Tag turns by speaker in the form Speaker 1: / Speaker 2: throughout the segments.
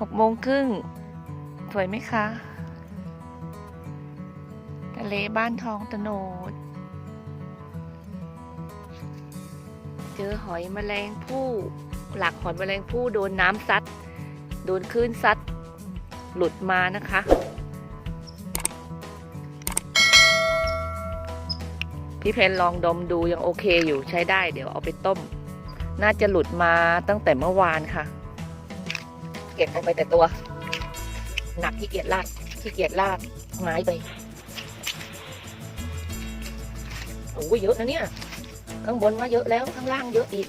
Speaker 1: หกโมงครึ่งสวยไหมคะทะเลบ้านทองตะโนด เจอหอยแมลงผู้ หลักหอยแมลงผู้โดนน้ำซัด โดนคลื่นซัด หลุดมานะคะพี่เพนลองดมดูยังโอเคอยู่ใช้ได้ เดี๋ยวเอาไปต้ม น่าจะหลุดมาตั้งแต่เมื่อวานค่ะ ก็บเอาไปแต่ตัว หนักขี้เกียจลากขี้เกียจลากไม้ไปโอ้ยเยอะนะเนี่ยข้างบนว่าเยอะแล้วข้างล่างเยอะอีก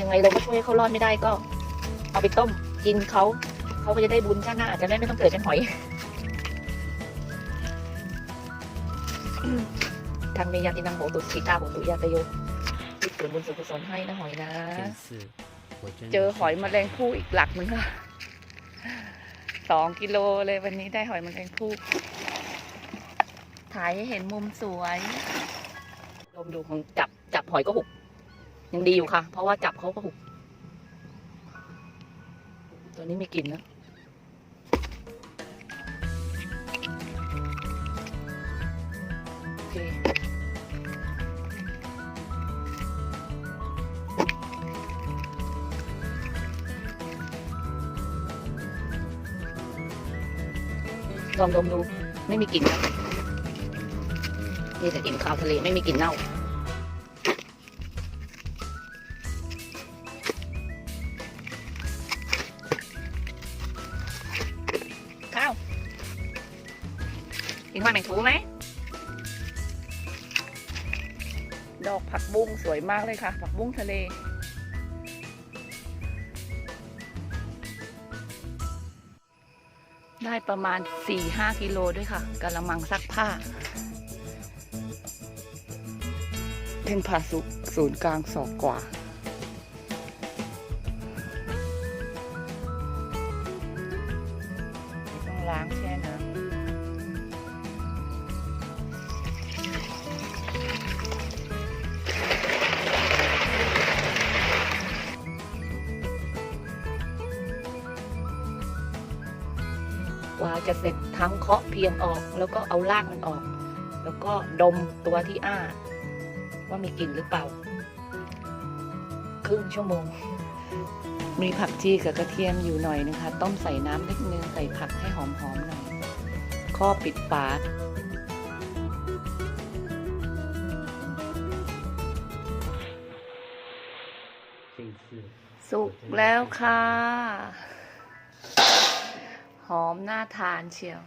Speaker 1: ยังไงเราก็ช่วยเขารอดไม่ได้ก็ เอาไปต้มกินเขาเขาก็จะได้บุญชาติหน้าอาจจะได้ไม่ต้องเกิดเป็นหอย ทางเมยาตินังโหตุสีตาโหตุยาตโยที่ส่วบุญส่วนให้นะหอยนะ เจอหอยแมลงภู่อีกหลักหนึ่งค่ะสองกิโลเลยวันนี้ได้หอยแมลงภู่ถ่ายให้เห็นมุมสวยลมดูของจับจับหอยก็หุบยังดีอยู่ค่ะ เพราะว่าจับเขาก็หุบตัวนี้ไม่กินนะ ลองดมดู ไม่มีกลิ่นนะนี่แต่กลิ่นคาวทะเลไม่มีกลิ่นเน่า ข้าว กินหอยแมงทูไหม ดอกผักบุ้งสวยมากเลยค่ะ ผักบุ้งทะเล ได้ประมาณ 4-5 กิโลด้วยค่ะกระมังซักผ้าเป็นผ่าสุกศูนย์กลางสอกกว่า ต้องล้าง กว่าจะเสร็จทั้งเคาะเพียงออก แล้วก็เอาลากมันออก แล้วก็ดมตัวที่อ้า ว่ามีกลิ่นหรือเปล่า ครึ่งชั่วโมง มีผักชีกับกระเทียมอยู่หน่อยนะคะ ต้มใส่น้ำนิดนึงใส่ผักให้หอมๆหน่อยข้อปิดฝาสุกแล้วค่ะ มน่าทานเชียว